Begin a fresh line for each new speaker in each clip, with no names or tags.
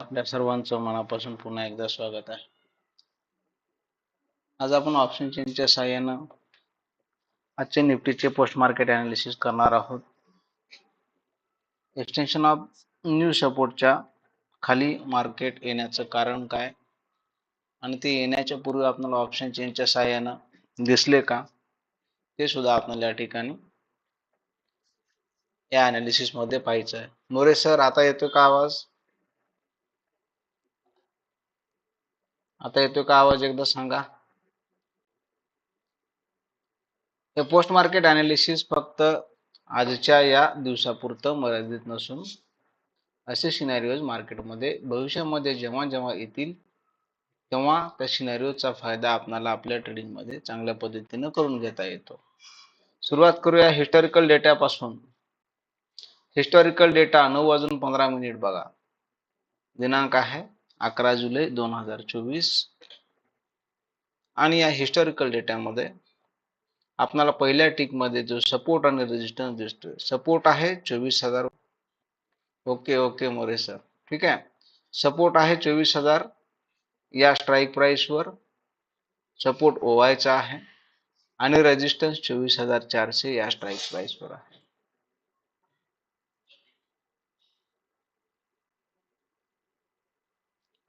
आपल्या सर्वांचं मनापासून पुन्हा एकदा स्वागत आहे. आज आपण ऑप्शन चेनच्या सहाय्यानं आजचे निफ्टीचे पोस्ट मार्केट अनालिसिस करणार आहोत. एक्सटेन्शन ऑफ न्यू सपोर्टच्या खाली मार्केट येण्याचं कारण काय? आणि ते येण्याच्या पूर्वी आपल्याला ऑप्शन चेनच्या सहाय्यानं दिसले का? ते सुद्धा आपल्याला या ठिकाणी या अनालिसिसमध्ये पाहायचं आहे. मोरे सर आता येतोय का आवाज? आता येतोय का आवाज एकदा सांगा. हे पोस्ट मार्केट अनालिसिस फक्त आजच्या या दिवसापुरतं मर्यादित नसून असे सिनारिओज मार्केटमध्ये भविष्यामध्ये जेव्हा जेव्हा येतील तेव्हा त्या सिनारिओचा फायदा आपल्याला आपल्या ट्रेडिंगमध्ये चांगल्या पद्धतीनं करून घेता येतो. सुरुवात करूया हिस्टॉरिकल डेटापासून हिस्टॉरिकल डेटा नऊ वाजून पंधरा मिनिट बघा. दिनांक आहे. अकरा जुलै दोन हजार चोवीस. आणि या हिस्टॉरिकल डेटामध्ये आपल्याला पहिल्या टिकमध्ये जो सपोर्ट आणि रेजिस्टन्स दिसतोय. सपोर्ट आहे चोवीस हजार. ओके ओके मोरे सर ठीक आहे? सपोर्ट आहे चोवीस हजार या स्ट्राईक प्राईसवर सपोर्ट ओवायचा आहे. आणि रेजिस्टन्स चोवीस हजार चारशे या स्ट्राईक प्राईसवर आहे.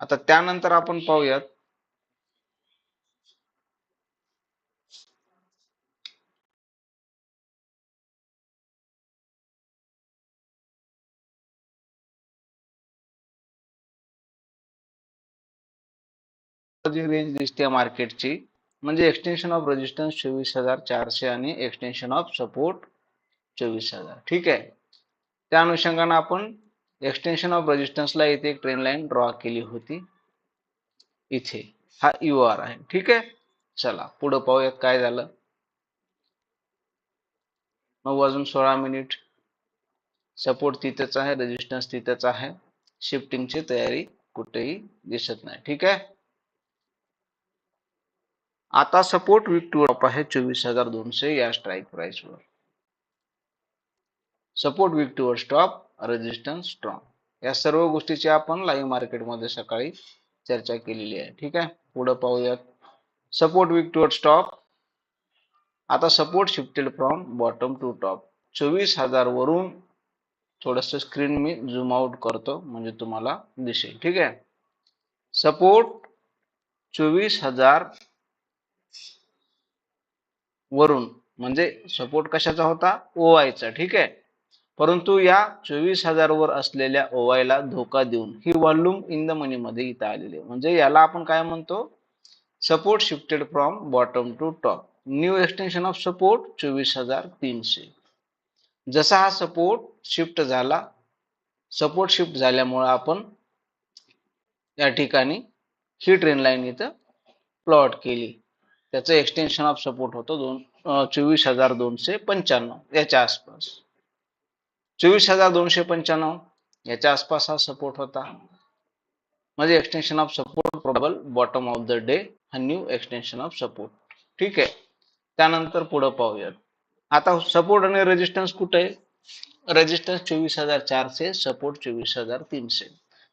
आता त्यानंतर आपण पाहूयात. जी रेंज दिसते मार्केटची म्हणजे एक्सटेन्शन ऑफ रेजिस्टन्स चोवीस हजार चारशे आणि एक्सटेन्शन ऑफ सपोर्ट चोवीस हजार. ठीक आहे? त्या अनुषंगाने आपण एक्सटेन्शन ऑफ रेजिस्टन्सला इथे एक ट्रेन लाईन ड्रॉ केली होती. इथे. हा यू आर आहे. ठीक आहे? चला पुढं पाहूयात काय झालं. नऊ वाजून सोळा मिनिट सपोर्ट तिथेच आहे रेजिस्टन्स तिथेच आहे. शिफ्टिंगची तयारी कुठेही दिसत नाही. ठीक आहे? आता सपोर्ट विक टू अप आहे चोवीस हजार दोनशे या स्ट्राईक प्राइस वर. Support weak to stop resistance strong या सर्व गोष्टीची आपण लाईव्ह मार्केटमध्ये सकाळी चर्चा केलेली आहे. ठीक आहे? पुढे पाहूयात. सपोर्ट वीक टू स्टॉप आता support shifted from bottom to top चोवीस हजार वरून थोडस स्क्रीन मी झूम आउट करतो म्हणजे तुम्हाला दिसेल. ठीक आहे? सपोर्ट चोवीस हजार वरून म्हणजे सपोर्ट कशाचा होता? ओवायचा ठीक आहे? परंतु या चोवीस हजार वर असलेल्या ओवायला धोका देऊन ही व्हॉल्यूम इन द मनी मध्ये इथं आलेली म्हणजे याला आपण काय म्हणतो? Support shifted from bottom to top. New extension of support चोवीस हजार तीनशे. जसा हा सपोर्ट शिफ्ट झाला सपोर्ट शिफ्ट झाल्यामुळे आपण या ठिकाणी ही ट्रेन लाईन इथं प्लॉट केली. त्याचं एक्सटेन्शन ऑफ सपोर्ट होतो दोन चोवीस हजार दोनशे पंच्याण्णव याच्या आसपास. चोवीस हजार दोनशे पंच्याण्णव याच्या आसपास हा सपोर्ट होता. म्हणजे extension of support probable bottom of the day हा न्यू एक्सटेन्शन ऑफ सपोर्ट ठीक आहे. त्यानंतर पुढं पाहूयात. आता सपोर्ट आणि रेजिस्टन्स कुठे? आहे रेजिस्टन्स चोवीस हजार चारशे सपोर्ट चोवीस हजार तीनशे.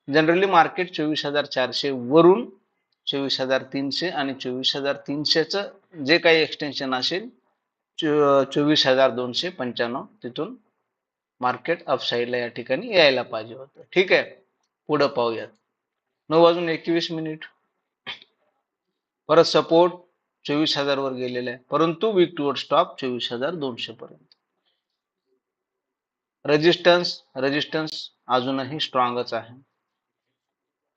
जनरली मार्केट चोवीस हजार चारशे वरून चोवीस हजार तीनशे आणि चोवीस हजार तीनशेच जे काही एक्सटेन्शन असेल चोवीस हजार दोनशे पंच्याण्णव तिथून मार्केट अपसाईडला या ठिकाणी यायला पाहिजे होतं. ठीक आहे? पुढं पाहूयात. नऊ वाजून एकवीस मिनिट. परत सपोर्ट चोवीस हजार वर गेलेला आहे. परंतु वीक टुवर्ड स्टॉप चोवीस हजार दोनशे पर्यंत. रेजिस्टन्स रेजिस्टन्स अजूनही स्ट्रॉंगच आहे.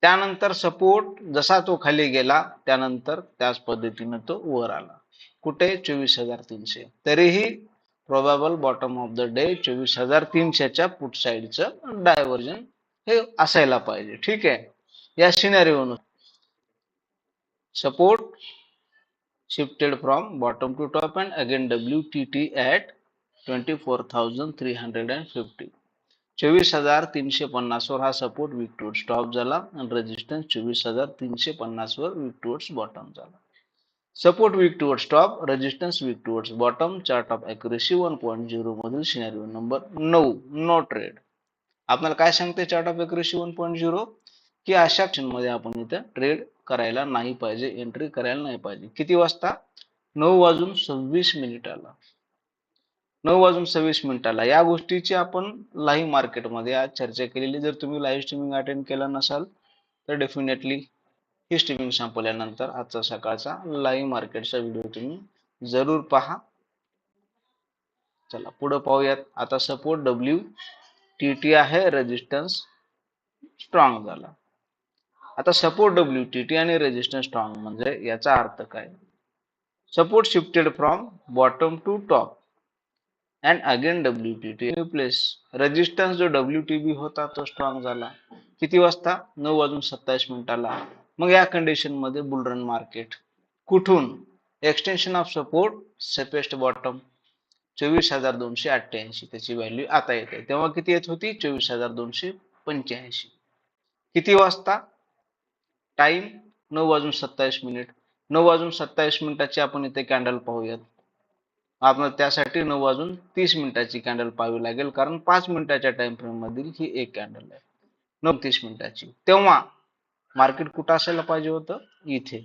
त्यानंतर सपोर्ट जसा तो खाली गेला त्यानंतर त्याच पद्धतीने तो वर आला. कुठे? चोवीस हजार तीनशे. तरीही probable bottom of the day चोवीस हजार तीनशेच्या पुट साईडचं डायव्हर्जन हे असायला पाहिजे. ठीक आहे? या scenario support shifted from bottom to top and again W T T at twenty four thousand three hundred and fifty चोवीस हजार तीनशे पन्नासवर हा सपोर्ट विकटोड स्टॉप झाला आणि रेजिस्टन्स चोवीस हजार तीनशे पन्नासवर वर बॉटम झाला. Support weak towards top resistance weak towards bottom chart of accuracy one point zero मधील सिनेरिओ नंबर नऊ. नो ट्रेड आपल्याला काय सांगते chart of accuracy one point zero की अशा मध्ये आपण इथं ट्रेड करायला नाही पाहिजे एंट्री करायला नाही पाहिजे. किती वाजता? नऊ वाजून सव्वीस मिनिटाला. नऊ वाजून सव्वीस मिनिटाला. या गोष्टीची आपण लाईव्ह मार्केटमध्ये आज चर्चा केलेली. जर तुम्ही लाईव्ह स्ट्रीमिंग अटेंड केला नसाल तर डेफिनेटली ही स्ट्रीमिंग संपल्यानंतर आजचा सकाळचा लाईव्ह मार्केटचा व्हिडिओ तुम्ही जरूर पहा. चला पुढे पाहूयात. आता सपोर्ट डब्ल्यू टी टी आहे. रेजिस्टन्स स्ट्रॉंग झाला. आता सपोर्ट डब्ल्यू टी टी आणि रेजिस्टन्स स्ट्रॉंग म्हणजे याचा अर्थ काय? Support shifted from bottom to top and again W T T place resistance जो डब्ल्यू टी बी होता तो स्ट्रॉंग झाला. किती वाजता? नऊ वाजून सत्तावीस मिनिटाला. मग या कंडिशनमध्ये बुलरन मार्केट कुठून? Extension of support safest bottom चोवीस हजार दोनशे अठ्ठ्याऐंशी त्याची व्हॅल्यू आता येते. तेव्हा किती येत होती? चोवीस हजार दोनशे पंच्याऐंशी. किती वाजता? टाइम नऊ वाजून सत्तावीस मिनिट. नऊ वाजून सत्तावीस मिनिटाची आपण इथे कॅन्डल पाहूयात. आपण त्यासाठी नऊ वाजून तीस मिनिटाची कॅन्डल पाहावी लागेल कारण पाच मिनिटाच्या टाइम फ्रेम मधील ही एक कॅन्डल आहे. नऊ तीस मिनिटाची. तेव्हा मार्केट कुठं असायला पाहिजे होतं? इथे.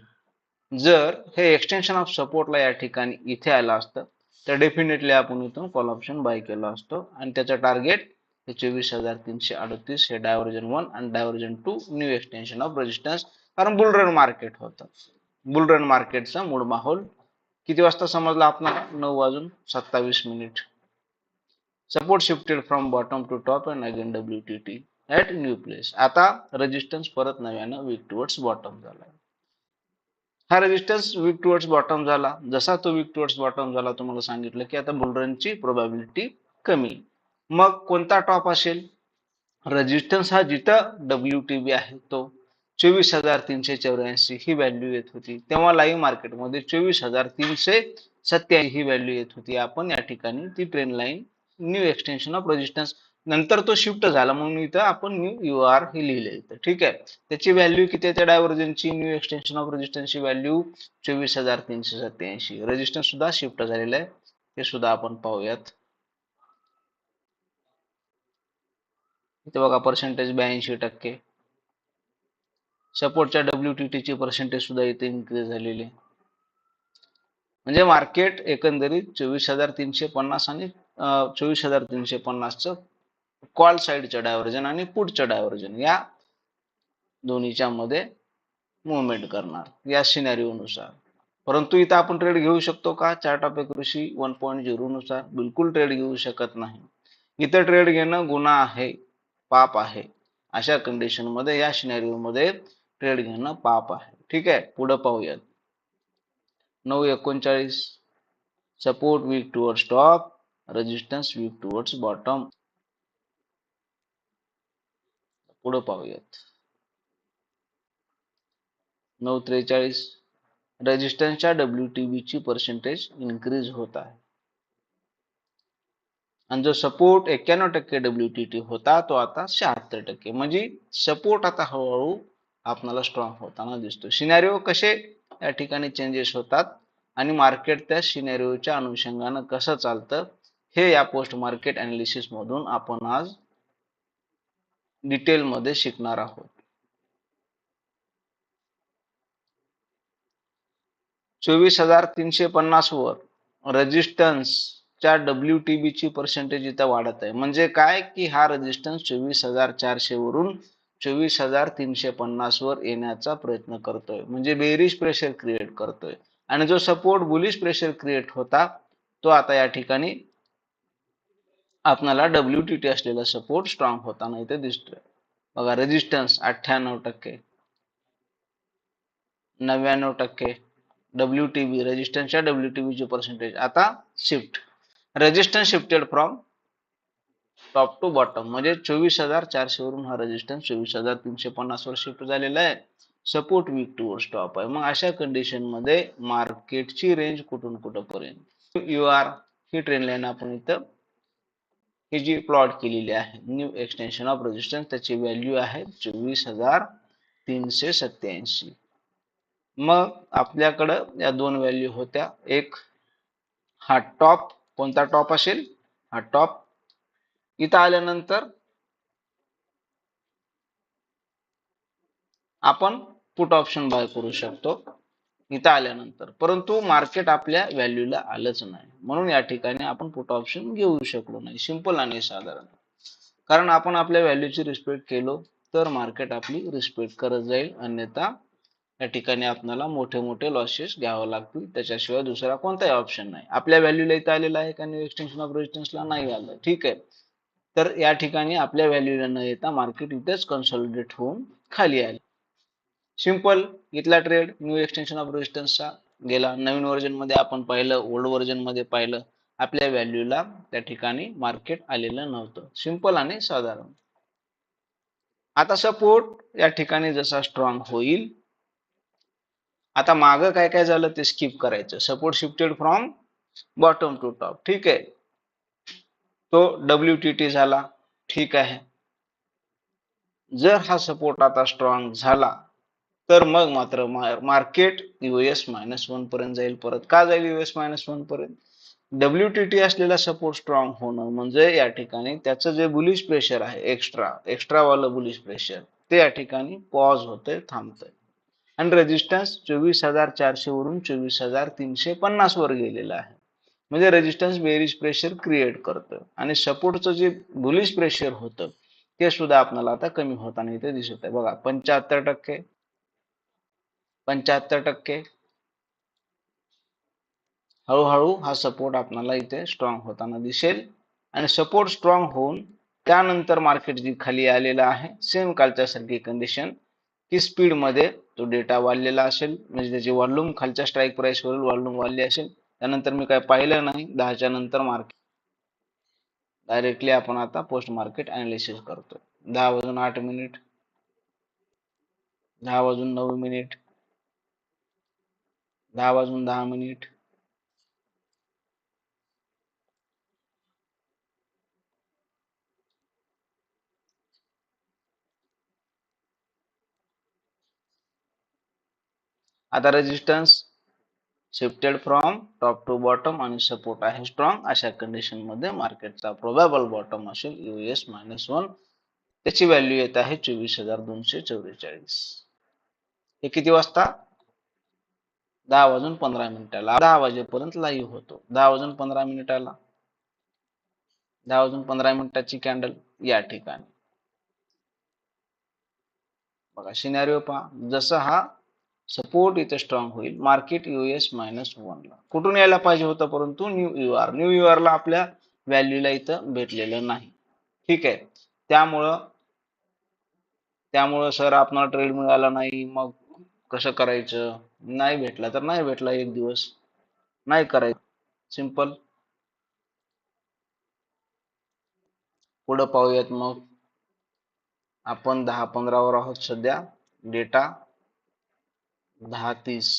जर हे एक्सटेन्शन ऑफ सपोर्टला या ठिकाणी इथे आलं असतं तर डेफिनेटली आपण इथून कॉल ऑप्शन बाय केला असतो. आणि त्याचं टार्गेट हे चोवीस हजार तीनशे अडतीस हे डायव्हर्जन वन आणि diversion two new extension of resistance कारण बुलरन मार्केट होतं. बुलरन मार्केटचा मूळ माहोल किती वाजता समजला आपल्याला नऊ वाजून सत्तावीस minute support shifted from bottom to top and again W T T at new place आता रेजिस्टन्स परत नव्यानं वीक टुवर्ड्स बॉटम झाला. हा रेजिस्टन्स वीक टुवर्ड्स बॉटम झाला. जसा तो वीक टुवर्ड्स बॉटम झाला तुम्हाला सांगितलं की आता बुलरनची प्रोबॅबिलिटी कमी. मग कोणता टॉप असेल? रेजिस्टन्स हा जिथं डब्ल्यू टी बी आहे तो. चोवीस हजार तीनशे चौऱ्याऐंशी ही व्हॅल्यू येत होती. तेव्हा लाईव्ह मार्केटमध्ये चोवीस हजार तीनशे सत्याऐंशी ही व्हॅल्यू येत होती. आपण या ठिकाणी ती trend line new extension of resistance नंतर तो शिफ्ट झाला. म्हणून इथं आपण न्यू यू आर हे लिहिले इथं. ठीक आहे? त्याची व्हॅल्यू किती आहे? त्या डायव्हर्जनची न्यू एक्सटेन्शन ऑफ रेजिस्टन्सची व्हॅल्यू चोवीस हजार तीनशे सत्याऐंशी रेजिस्टन्स सुद्धा शिफ्ट झालेलं आहे. ते सुद्धा आपण पाहूयात. इथे बघा पर्सेंटेज ब्याऐंशी टक्के. सपोर्टच्या डब्ल्यू टी ची पर्सेंटेज सुद्धा इथे इन्क्रीज झालेली म्हणजे मार्केट एकंदरीत चोवीस हजार तीनशे पन्नास आणि चोवीस हजार तीनशे पन्नासचं कॉल साईडचं डायव्हर्जन आणि पुढचं डायव्हर्जन या दोन्हीच्या मध्ये मुवमेंट करणार या सिनॅरिओनुसार परंतु इथं आपण ट्रेड घेऊ शकतो का? चार्ट ऑफ कृषी वन पॉईंट झिरो नुसार बिलकुल ट्रेड घेऊ शकत नाही. इथं ट्रेड घेणं गुन्हा आहे पाप आहे. अशा कंडिशनमध्ये या सिनॅरिओ मध्ये ट्रेड घेणं पाप आहे. ठीक आहे? पुढे पाहूयात. नऊ एकोणचाळीस. Support weak towards top resistance weak towards bottom पुढे पाहूयात. नऊ त्रेचाळीस. रेजिस्टन्सच्या डब्ल्यू टी ची पर्सेंटेज इन्क्रीज होत आहे. आणि जो सपोर्ट एक्क्याण्णव टक्के डब्ल्यू टी टी होता तो आता शहात्तर टक्के. म्हणजे सपोर्ट आता हळूहळू आपणाला स्ट्रॉंग होताना दिसतो सिनॅरिओ कसे या ठिकाणी चेंजेस होतात आणि मार्केट त्या सिनॅरिओच्या अनुषंगानं कसं चालतं हे या पोस्ट मार्केट अनालिसिस मधून आपण आज डिटेलमध्ये शिकणार आहोत. चोवीस हजार तीनशे पन्नास वर रेजिस्टन्सच्या डब्ल्यू टी बी ची पर्सेंटेज इथं वाढत आहे. म्हणजे काय? की हा रेजिस्टन्स चोवीस हजार चारशे वरून चोवीस हजार तीनशे पन्नास वर येण्याचा प्रयत्न करतोय. म्हणजे बेरिश प्रेशर क्रिएट करतोय. आणि जो सपोर्ट बुलिश प्रेशर क्रिएट होता तो आता या ठिकाणी आपल्याला डब्ल्यू टी टी असलेला सपोर्ट स्ट्रॉंग होताना इथे दिसतोय. बघा रेजिस्टन्स अठ्ठ्याण्णव टक्के नव्याण्णव टक्के डब्ल्यू टी बी रेजिस्टन्सच्या डब्ल्यू टी बीची पर्सेंटेज आता shift resistance shifted from top to bottom म्हणजे चोवीस हजार चारशे वरून हा रेजिस्टन्स चोवीस हजार तीनशे पन्नास वर शिफ्ट झालेला आहे. सपोर्ट वीक टू वर स्टॉप आहे. मग अशा कंडिशनमध्ये मार्केटची रेंज कुठून कुठंपर्यंत? यू आर ही ट्रेन लाईन आपण इथं ही जी प्लॉट केलेली आहे न्यू एक्सटेन्शन ऑफ रेजिस्टन्स त्याची व्हॅल्यू आहे चोवीस हजार तीनशे सत्याऐंशी मग आपल्याकडं या दोन व्हॅल्यू होत्या. एक हा टॉप कोणता टॉप असेल? हा टॉप इथं आल्यानंतर आपण पुट ऑप्शन बाय करू शकतो. इथं आल्यानंतर. परंतु मार्केट आपल्या व्हॅल्यूला आलंच नाही. म्हणून या ठिकाणी आपण पुट ऑप्शन घेऊ शकलो नाही. सिंपल आणि साधारण. कारण आपण आपल्या व्हॅल्यूची रिस्पेक्ट केलो तर मार्केट आपली रिस्पेक्ट करत जाईल. अन्यथा या ठिकाणी आपल्याला मोठे मोठे लॉसेस घ्यावं लागतील. त्याच्याशिवाय दुसरा कोणताही ऑप्शन नाही. आपल्या व्हॅल्यूला इथं आलेला आहे का? न्यू एक्सटेन्शन ऑफ रेजिस्टन्सला नाही आलं. ठीक आहे. तर या ठिकाणी आपल्या व्हॅल्यूला न येता मार्केट इथेच कन्सॉलिडेट होऊन खाली आले. सिंपल इथला ट्रेड न्यू एक्सटेन्शन ऑफ रेजिस्टन्सचा गेला. नवीन व्हर्जनमध्ये आपण पाहिलं ओल्ड व्हर्जनमध्ये पाहिलं आपल्या व्हॅल्यूला त्या ठिकाणी मार्केट आलेलं नव्हतं. सिंपल आणि साधारण. आता सपोर्ट या ठिकाणी जसा स्ट्रॉंग होईल आता मागं काय काय झालं ते स्किप करायचं. Support shifted from bottom to top ठीक आहे? तो डब्ल्यू टी टी झाला. ठीक आहे. जर हा सपोर्ट आता स्ट्रॉंग झाला तर मग मात्र मार्केट युएस मायनस वन पर्यंत जाईल परत का जाईल युएस मायनस वन पर्यंत? डब्ल्यू टी टी असलेला सपोर्ट स्ट्रॉंग होणं म्हणजे या ठिकाणी त्याचं जे बुलिश प्रेशर आहे एक्स्ट्रा एक्स्ट्रा वालं बुलिश प्रेशर ते या ठिकाणी पॉज होतंय थांबतंय. आणि रेजिस्टन्स चोवीस हजार चारशे वरून चोवीस हजार तीनशे पन्नास वर गेलेला आहे. म्हणजे रेजिस्टन्स बेरिज प्रेशर क्रिएट करतं. आणि सपोर्टचं जे बुलिश प्रेशर होतं ते सुद्धा आपल्याला आता कमी होताना इथे दिसत आहे बघा पंच्याहत्तर टक्के पंच्याहत्तर टक्के. हळूहळू हा सपोर्ट आपल्याला इथे स्ट्रॉंग होताना दिसेल. आणि सपोर्ट स्ट्रॉंग होऊन त्यानंतर मार्केट जी खाली आलेलं आहे सेम कालच्या सारखी कंडिशन की स्पीडमध्ये तो डेटा वाढलेला असेल. म्हणजे त्याची वॉल्यूम खालच्या स्ट्राईक प्राइस वरील वॉल्यूम वाढली असेल. त्यानंतर मी काय पाहिलं नाही. दहाच्या नंतर मार्केट डायरेक्टली आपण आता पोस्ट मार्केट अनालिसिस करतो दहा वाजून आठ मिनिट दहा वाजून नऊ मिनिट दहा वाजून दहा मिनिट. आता resistance shifted from top to bottom आणि सपोर्ट आहे स्ट्रॉंग अशा कंडिशनमध्ये मार्केटचा प्रोबॅबल बॉटम असेल युएस मायनस वन त्याची व्हॅल्यू येत आहे चोवीस हजार दोनशे चौवेचाळीस. हे किती वाजता? दहा वाजून पंधरा मिनिटाला. दहा वाजेपर्यंत लाईव्ह होतो. दहा वाजून पंधरा मिनिटाला. दहा वाजून पंधरा मिनिटाची कॅन्डल या ठिकाणी. बघा सिनॅरिओ पहा. जसं हा सपोर्ट इथे स्ट्रॉंग होईल. मार्केट युएस मायनस वनला कुठून यायला पाहिजे होतं परंतु new U R new U ला आपल्या व्हॅल्यूला इथं भेटलेलं नाही. ठीक आहे. त्यामुळं त्यामुळं सर आपणाला ट्रेड मिळाला नाही. मग कसं करायचं? नाही भेटला तर नाही भेटला एक दिवस. नाही करायचं. सिंपल पुढं पाहूयात मग. आपण दहा पंधरावर आहोत सध्या. डेटा दहा तीस.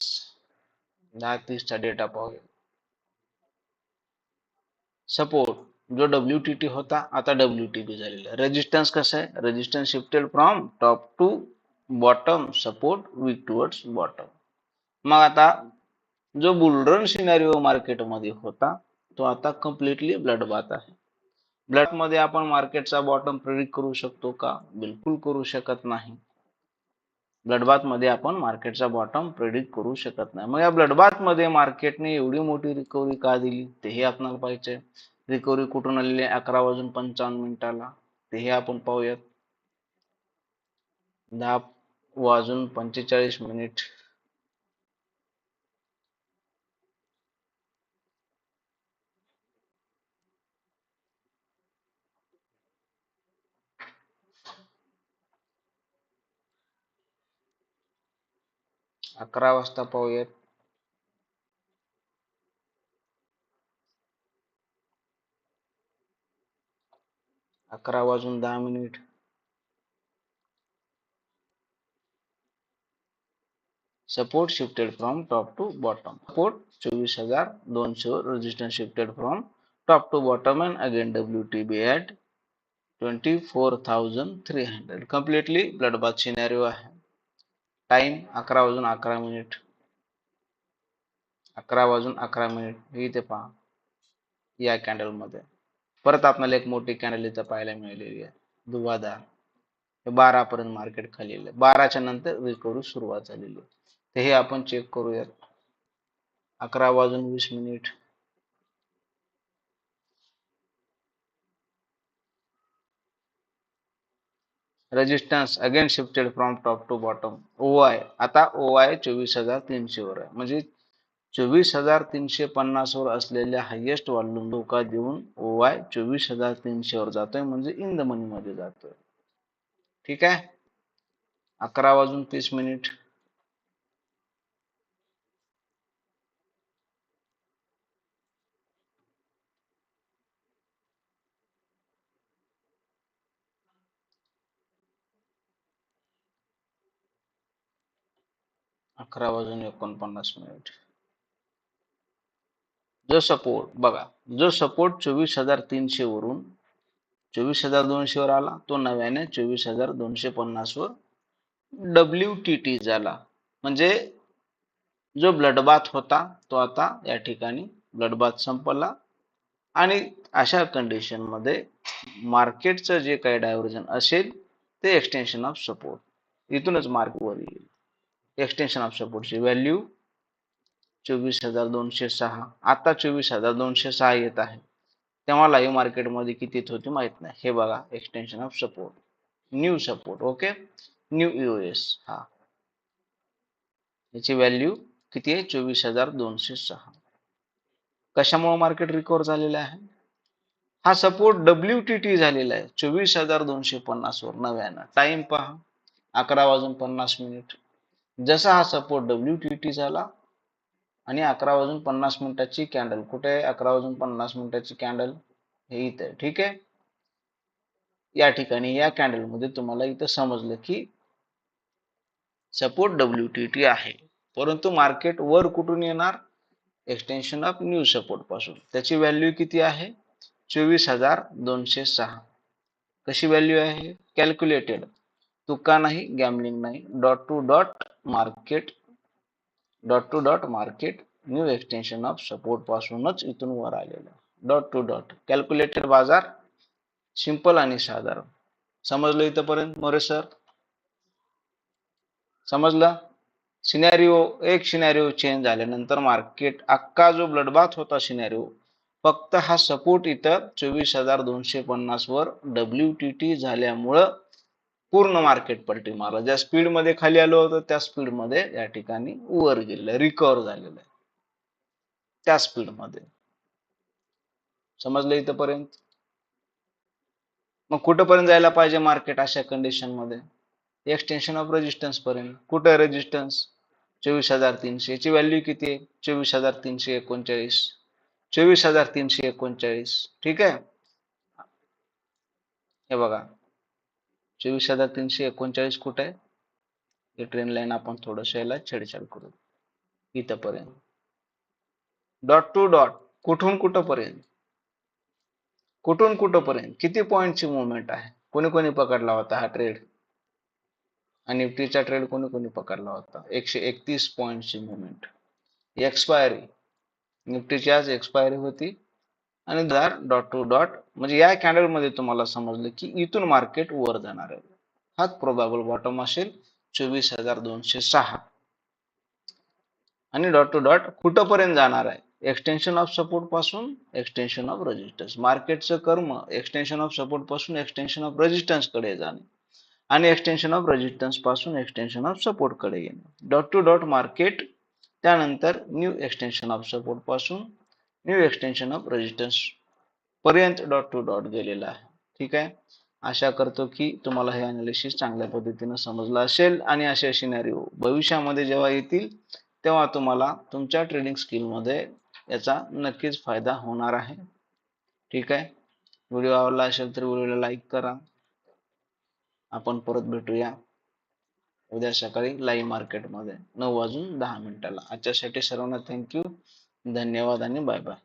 दहा तीसचा डेटा पाहूया सपोर्ट जो डब्ल्यू टी टी होता आता डब्ल्यू टी बी झालेला रेजिस्टन्स कसं आहे? Resistance shifted from top to bottom support weak towards bottom मग आता जो बुलरन सिनारिओ मार्केटमध्ये होता तो आता कम्प्लिटली ब्लडबात आहे. ब्लडमध्ये आपण मार्केटचा बॉटम प्रेडिक करू शकतो का? बिलकुल करू शकत नाही. ब्लडबाथमध्ये आपण मार्केटचा बॉटम प्रेडिक्ट करू शकत नाही. मग या ब्लडबाथमध्ये मार्केटने एवढी मोठी रिकव्हरी का दिली? तेही आपल्याला पाहिजे रिकव्हरी कुठून आलेली अकरा वाजून पंचावन्न मिनिटाला. तेही आपण पाहूयात. दहा वाजून पंचेचाळीस मिनिट अकरा वाजता पाहूयात. अकरा वाजून दहा minute support shifted from top to bottom support चोवीस हजार दोनशे resistance shifted from top to bottom and again W T B at twenty four thousand three hundred completely bloodbath scenario आहे टाइम अकरा वाजून अकरा मिनिट अकरा वाजून अकरा मिनिट इथे पहा। या कॅन्डलमध्ये. परत आपल्याला एक मोठी कॅन्डल इथं पाहायला मिळालेली आहे। दुवादार। हे बारा पर्यंत मार्केट खाली बाराच्या नंतर रिकवरी सुरुवात झालेली आहे। तर हे आपण चेक करूयात. अकरा वाजून वीस minute resistance again shifted from top to bottom O I आता ओ आय चोवीस हजार तीनशे वर आहे. म्हणजे चोवीस हजार तीनशे पन्नास वर असलेल्या हायेस्ट व्हॉल्यूम धोका देऊन ओ आय चोवीस हजार तीनशे वर जातोय. म्हणजे इन द मनी मध्ये जातोय. ठीक आहे? अकरा वाजून तीस मिनिट अकरा वाजून एकोणपन्नास मिनिट जो सपोर्ट बघा जो सपोर्ट चोवीस हजार तीनशे वरून चोवीस हजार दोनशे वर आला तो नव्याने चोवीस हजार दोनशे पन्नास वर डब्ल्यू टी टी झाला. म्हणजे जो ब्लडबाथ होता तो आता या ठिकाणी ब्लडबाथ संपला आणि अशा कंडिशनमध्ये मार्केटचं जे काही डायव्हर्जन असेल ते एक्सटेन्शन ऑफ सपोर्ट इथूनच मार्क वर येईल. एक्सटेन्शन ऑफ सपोर्टची व्हॅल्यू चोवीस हजार दोनशे सहा. आता चोवीस हजार दोनशे सहा येत आहे. तेव्हा लाईव्ह मार्केटमध्ये किती होती माहीत नाही. हे बघा extension of support new support okay new US हा. याची व्हॅल्यू किती आहे? चोवीस हजार दोनशे सहा. कशामुळे मार्केट रिकवर झालेलं आहे? हा सपोर्ट डब्ल्यू टी टी झालेला आहे. चोवीस हजार दोनशे पन्नास वर नव्यानं. टाइम पहा. अकरा वाजून पन्नास मिनिट जसा हा सपोर्ट डब्ल्यू टी टी झाला आणि अकरा वाजून पन्नास मिनिटाची कॅन्डल कुठे आहे? अकरा वाजून पन्नास मिनिटाची कॅन्डल हे इथे. ठीक आहे? या ठिकाणी या कॅन्डलमध्ये तुम्हाला इथं समजलं की सपोर्ट डब्ल्यू टी टी आहे. परंतु मार्केट वर कुठून येणार? एक्सटेन्शन ऑफ न्यू सपोर्टपासून. त्याची व्हॅल्यू किती आहे? चोवीस हजार दोनशे सहा. कशी व्हॅल्यू आहे? कॅल्क्युलेटेड तुका नाही गॅमलिंग नाही. Dot two dot market dot two dot market new extension of support पासूनच इथून वर आलेलं डॉट टू डॉट कॅल्क्युलेटेड बाजार सिंपल आणि साधारण. समजलं इथंपर्यंत मोरे सर समजलं? सिनॅरिओ एक सिनॅरिओ चेंज झाल्यानंतर मार्केट अख्खा जो ब्लडबाथ होता सिनॅरिओ फक्त हा सपोर्ट इथं चोवीस हजार दोनशे पन्नास वर डब्ल्यू टी टी झाल्यामुळं पूर्ण मार्केट पलटी मारला. ज्या स्पीडमध्ये खाली आलो होतं त्या स्पीडमध्ये या ठिकाणी वर गेलेलं रिकवर झालेलं आहे. त्या स्पीडमध्ये. समजलं इथंपर्यंत? मग कुठंपर्यंत जायला पाहिजे मार्केट अशा कंडिशनमध्ये? एक्सटेन्शन ऑफ रेजिस्टन्स पर्यंत. कुठं रेजिस्टन्स चोवीस हजार तीनशे. याची व्हॅल्यू किती आहे? चोवीस हजार तीनशे एकोणचाळीस. चोवीस हजार तीनशे एकोणचाळीस. ठीक आहे? हे बघा. चोवीस हजार तीनशे एकोणचाळीस कुठे आहे? ही ट्रेन लाईन आपण थोडस याला छेडछाड करू. इथंपर्यंत. डॉट टू डॉट कुठून कुठंपर्यंत? कुठून कुठंपर्यंत? किती पॉईंटची मुवमेंट आहे? कोणी कोणी पकडला होता हा ट्रेड आणि निफ्टीचा ट्रेड कोणी कोणी पकडला होता? एकशे एकतीस पॉईंटची मुवमेंट एक्सपायरी निफ्टीची आज एक्सपायरी होती. आणि दर डॉट टू डॉट म्हणजे या कॅन्डलमध्ये तुम्हाला समजलं की इथून मार्केट वर जाणार आहे. हाच प्रोबॅबल बॉटम असेल चोवीस हजार दोनशे सहा. आणि डॉट टू डॉट कुठंपर्यंत जाणार आहे? एक्सटेन्शन ऑफ सपोर्टपासून एक्सटेन्शन ऑफ रेजिस्टन्स मार्केटचं कर्म एक्सटेन्शन ऑफ सपोर्टपासून एक्सटेन्शन ऑफ रेजिस्टन्सकडे जाणे. आणि एक्सटेन्शन ऑफ रेजिस्टन्सपासून एक्सटेन्शन ऑफ सपोर्टकडे येणे. डॉट टू डॉट मार्केट त्यानंतर न्यू एक्सटेन्शन ऑफ सपोर्टपासून न्यू एक्सटेन्शन ऑफ रेजिस्टन्स पर्यंत डॉट टू डॉट गेलेला आहे. ठीक आहे? आशा करतो की तुम्हाला हे अनालिसिस चांगल्या पद्धतीने समजलं असेल आणि अशी सिनॅरिओ भविष्यामध्ये जेव्हा येतील तेव्हा तुम्हाला तुमच्या ट्रेडिंग स्किलमध्ये याचा नक्कीच फायदा होणार आहे. ठीक आहे? व्हिडिओ आवडला असेल तर व्हिडिओला लाईक करा. आपण परत भेटूया उद्या सकाळी लाईव्ह मार्केटमध्ये नऊ वाजून दहा मिनिटाला. आजच्यासाठी सर्वांना थँक्यू धन्यवाद आणि बाय बाय